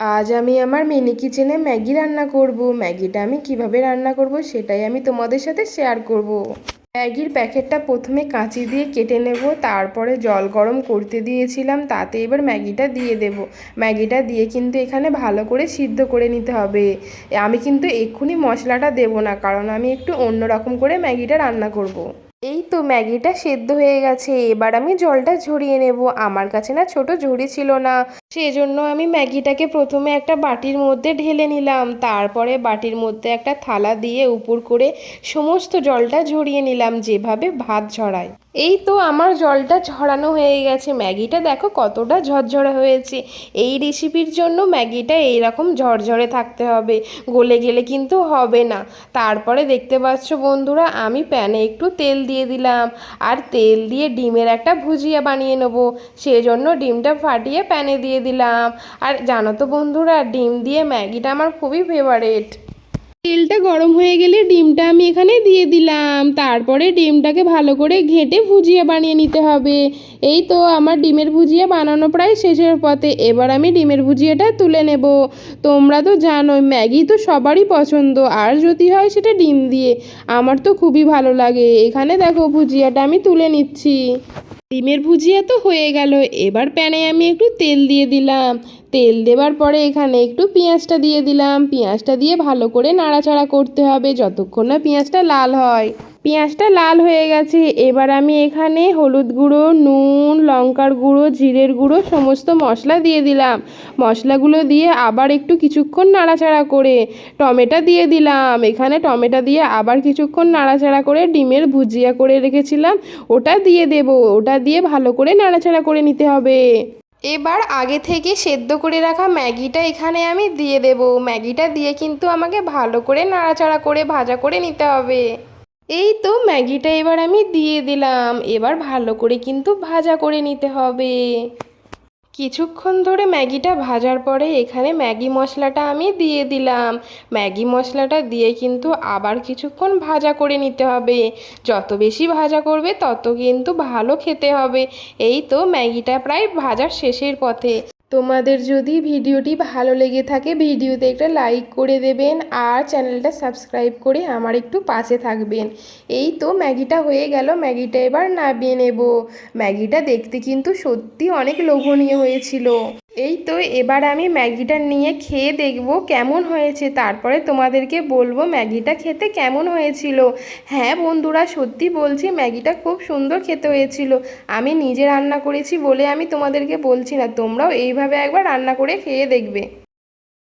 আজ আমি আমার মিনি কিচেনে ম্যাগি রান্না করব। ম্যাগিটা আমি কীভাবে রান্না করব সেটাই আমি তোমাদের সাথে শেয়ার করব। ম্যাগির প্যাকেটটা প্রথমে কাঁচি দিয়ে কেটে নেব, তারপরে জল গরম করতে দিয়েছিলাম, তাতে এবার ম্যাগিটা দিয়ে দেব। ম্যাগিটা দিয়ে কিন্তু এখানে ভালো করে সিদ্ধ করে নিতে হবে। আমি কিন্তু এক্ষুনি মশলাটা দেব না, কারণ আমি একটু অন্য রকম করে ম্যাগিটা রান্না করব। এই তো ম্যাগিটা সেদ্ধ হয়ে গেছে, এবার আমি জলটা ঝরিয়ে নেব। আমার কাছে না ছোট ঝুড়ি ছিল না। সেজন্য আমি ম্যাগিটাকে প্রথমে একটা বাটির মধ্যে ঢেলে নিলাম। তারপরে বাটির মধ্যে একটা থালা দিয়ে উপর করে সমস্ত জলটা ঝরিয়ে নিলাম, যেভাবে ভাত ঝরায়। এই তো আমার জলটা ঝরানো হয়ে গেছে। ম্যাগিটা দেখো কতটা ঝরঝরে হয়েছে। এই রেসিপির জন্য ম্যাগিটা এইরকম ঝরঝরে থাকতে হবে, গলে গেলে কিন্তু হবে না। তারপরে দেখতে পাচ্ছ বন্ধুরা, আমি প্যানে একটু তেল দিয়ে দিলাম। আর তেল দিয়ে ডিমের একটা ভুজিয়া বানিয়ে নেব। সেজন্য ডিমটা ফাটিয়ে প্যানে দিয়ে দিলাম। আর জানো তো বন্ধুরা, ডিম দিয়ে ম্যাগিটা আমার খুবই ফেভারেট তেলটা গরম হয়ে গেলে ডিমটা আমি এখানে দিয়ে দিলাম। তারপরে ডিমটাকে ভালো করে ঘেঁটে ভুজিয়া বানিয়ে নিতে হবে। এই তো আমার ডিমের ভুজিয়া বানানো প্রায় শেষের পথে। এবার আমি ডিমের ভুজিয়াটা তুলে নেব। তোমরা তো জানোই, ম্যাগি তো সবারই পছন্দ। আর যদি হয় সেটা ডিম দিয়ে। আমার তো খুবই ভালো লাগে। এখানে দেখো ভুজিয়াটা আমি তুলে নিচ্ছি। ডিমের ভুজিয়া তো হয়ে গেল। এবার প্যানে আমি একটু তেল দিয়ে দিলাম। তেল দেবার পরে এখানে একটু পেঁয়াজটা দিয়ে দিলাম। পেঁয়াজটা দিয়ে ভালো করে নাড়াচাড়া করতে হবে, যতক্ষণ না পেঁয়াজটা লাল হয়। পেঁয়াজটা লাল হয়ে গেছে। এবার আমি এখানে হলুদ গুঁড়ো, নুন, লঙ্কার গুঁড়ো, জিরের গুঁড়ো সমস্ত মশলা দিয়ে দিলাম। মশলাগুলো দিয়ে আবার একটু কিছুক্ষণ নাড়াচাড়া করে টমেটো দিয়ে দিলাম। এখানে টমেটো দিয়ে আবার কিছুক্ষণ নাড়াচাড়া করে ডিমের ভুজিয়া করে রেখেছিলাম। ওটা দিয়ে দেব। ওটা দিয়ে ভালো করে নাড়াচাড়া করে নিতে হবে। এবার আগে থেকে সেদ্ধ করে রাখা ম্যাগিটা এখানে আমি দিয়ে দেব। ম্যাগিটা দিয়ে কিন্তু আমাকে ভালো করে নাড়াচাড়া করে ভাজা করে নিতে হবে। এই তো ম্যাগিটা এবার আমি দিয়ে দিলাম। এবার ভালো করে কিন্তু ভাজা করে নিতে হবে। কিছুক্ষণ ধরে ম্যাগিটা ভাজার পরে এখানে ম্যাগি মশলাটা আমি দিয়ে দিলাম। ম্যাগি মশলাটা দিয়ে কিন্তু আবার কিছুক্ষণ ভাজা করে নিতে হবে। যত বেশি ভাজা করবে তত কিন্তু ভালো খেতে হবে। এই তো ম্যাগিটা প্রায় ভাজার শেষের পথে। তোমাদের যদি ভিডিওটি ভালো লেগে থাকে, ভিডিওতে একটা লাইক করে দেবেন আর চ্যানেলটা সাবস্ক্রাইব করে আমার একটু পাশে থাকবেন। এই তো ম্যাগিটা হয়ে গেল, ম্যাগিটা এবার নামিয়ে নেব। ম্যাগিটা দেখতে কিন্তু সত্যি অনেক লোভনীয় হয়েছিল। এই তো, এবার আমি ম্যাগিটা নিয়ে খেয়ে দেখব কেমন হয়েছে। তারপরে তোমাদেরকে বলব ম্যাগিটা খেতে কেমন হয়েছিল। হ্যাঁ বন্ধুরা, সত্যি বলছি ম্যাগিটা খুব সুন্দর খেতে হয়েছিল। আমি নিজে রান্না করেছি বলে আমি তোমাদেরকে বলছি না, তোমরাও এইভাবে একবার রান্না করে খেয়ে দেখবে।